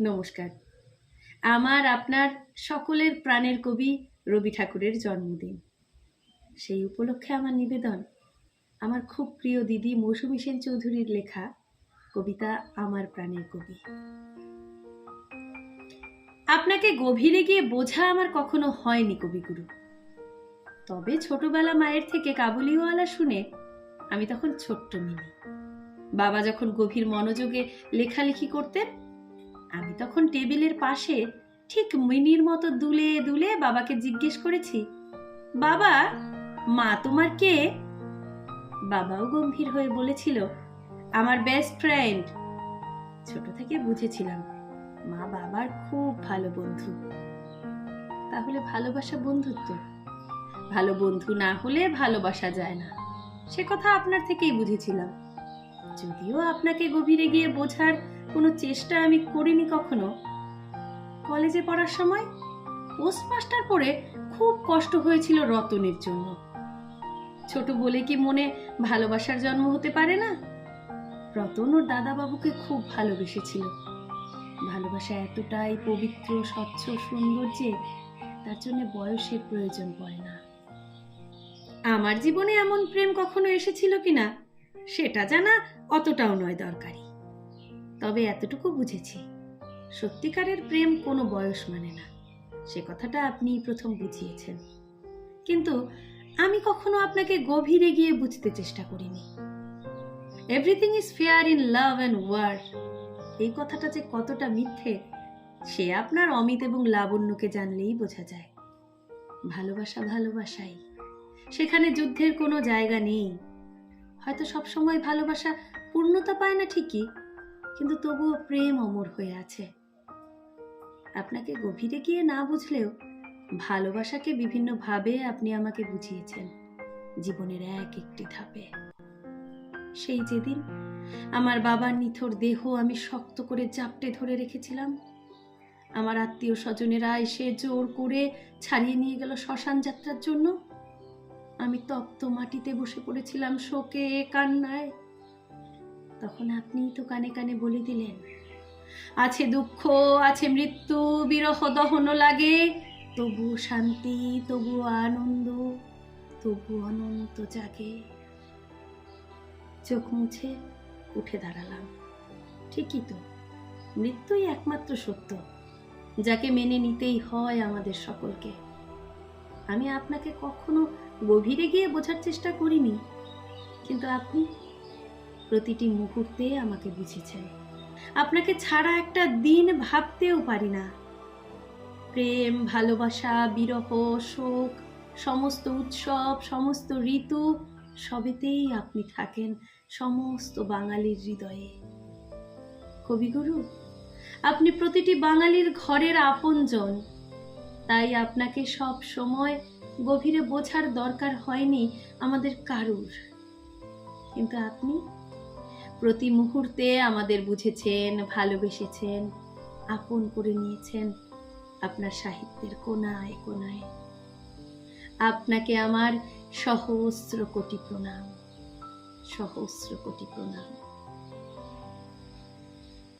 নমস্কার। আমার আপনার সকলের প্রাণের কবি রবি ঠাকুরের জন্মদিন। সেই উপলক্ষে আমার নিবেদন, আমার খুব প্রিয় দিদি মৌসুমী সেন চৌধুরীর লেখা কবিতা আমার প্রাণের কবি। আপনাকে গভীরে গিয়ে বোঝা আমার কখনো হয়নি কবিগুরু। তবে ছোটবেলা মায়ের থেকে কাবুলিওয়ালা শুনে আমি তখন ছোট্ট মিনি বাবা যখন গভীর মনোযোগে লেখালেখি করতেন আমি তখন টেবিলের পাশে ঠিক মিনির মতো দুলে দুলে বাবাকে জিজ্ঞেস করেছি, বাবা, মা তোমার কে? বাবাও গম্ভীর হয়ে বলেছিল, আমার বেস্ট ফ্রেন্ড ছোট থেকে বুঝেছিলাম, মা বাবার খুব ভালো বন্ধু। তাহলে ভালোবাসা বন্ধুত্ব? ভালো বন্ধু না হলে ভালোবাসা যায় না। সে কথা আপনার থেকেই বুঝেছিলাম। যদিও আপনাকে গভীরে গিয়ে বোঝার কোনো চেষ্টা আমি করিনি কখনো। কলেজে পড়ার সময় পোস্টমাস্টার পড়ে খুব কষ্ট হয়েছিল রতনের জন্য। ছোট বলে কি মনে ভালোবাসার জন্ম হতে পারে না? রতন ওর দাদাবাবুকে খুব ভালোবেসেছিল। ভালোবাসা এতটাই পবিত্র, স্বচ্ছ, সুন্দর যে তার জন্য বয়সের প্রয়োজন পড়ে না। আমার জীবনে এমন প্রেম কখনো এসেছিল কিনা, সেটা জানা অতটাও নয় দরকারি। তবে এতটুকু বুঝেছি, সত্যিকারের প্রেম কোনো বয়স মানে না। সে কথাটা আপনি প্রথম বুঝিয়েছেন। কিন্তু আমি কখনো আপনাকে গভীরে গিয়ে বুঝতে চেষ্টা করিনি। Everything is fair in love and war এই কথাটা যে কতটা মিথ্যে, সে আপনার অমিত এবং লাবণ্যকে জানলেই বোঝা যায়। ভালোবাসা ভালোবাসাই। সেখানে যুদ্ধের কোনো জায়গা নেই। হয়তো সবসময় ভালোবাসা পূর্ণতা পায় না ঠিকই কিন্তু তবুও প্রেম অমর হয়ে আছে। আপনাকে গভীরে গিয়ে না বুঝলেও ভালোবাসাকে বিভিন্নভাবে আপনি আমাকে বুঝিয়েছেন, জীবনের এক একটি ধাপে। সেই যেদিন আমার বাবার নিথর দেহ আমি শক্ত করে জাপটে ধরে রেখেছিলাম, আমার আত্মীয় স্বজনেরা এসে জোর করে ছাড়িয়ে নিয়ে গেল শ্মশান যাত্রার জন্য। আমি তপ্ত মাটিতে বসে পড়েছিলাম শোকে, কান্নায়। তখন আপনিই তো কানে কানে বলে দিলেন, আছে দুঃখ, আছে মৃত্যু, বিরহ দহন লাগে তবু শান্তি তবু আনন্দ তবু অনন্ত জাগে। চোখ মুছে উঠে দাঁড়ালাম। ঠিকই তো, মৃত্যুই একমাত্র সত্য, যাকে মেনে নিতেই হয় আমাদের সকলকে। আমি আপনাকে কখনো গভীরে গিয়ে বোঝার চেষ্টা করিনি, কিন্তু আপনি প্রতিটি মুহূর্তে আমাকে বুঝেছেন। আপনাকে ছাড়া একটা দিন ভাবতেও পারি না। প্রেম, ভালোবাসা, বিরহ, শোক, সমস্ত উৎসব, সমস্ত ঋতু, সবেতেই আপনি থাকেন সমস্ত বাঙালির হৃদয়ে। কবিগুরু, আপনি প্রতিটি বাঙালির ঘরের আপনজন। তাই আপনাকে সব সময় গভীরে বোঝার দরকার হয়নি আমাদের কারুর। কিন্তু আপনি প্রতি মুহূর্তে আমাদের বুঝেছেন, ভালোবেসেছেন, আপন করে নিয়েছেন আপনার সাহিত্যের কোনায় কোনায়। আপনাকে আমার সহস্র কোটি প্রণাম, সহস্র কোটি প্রণাম।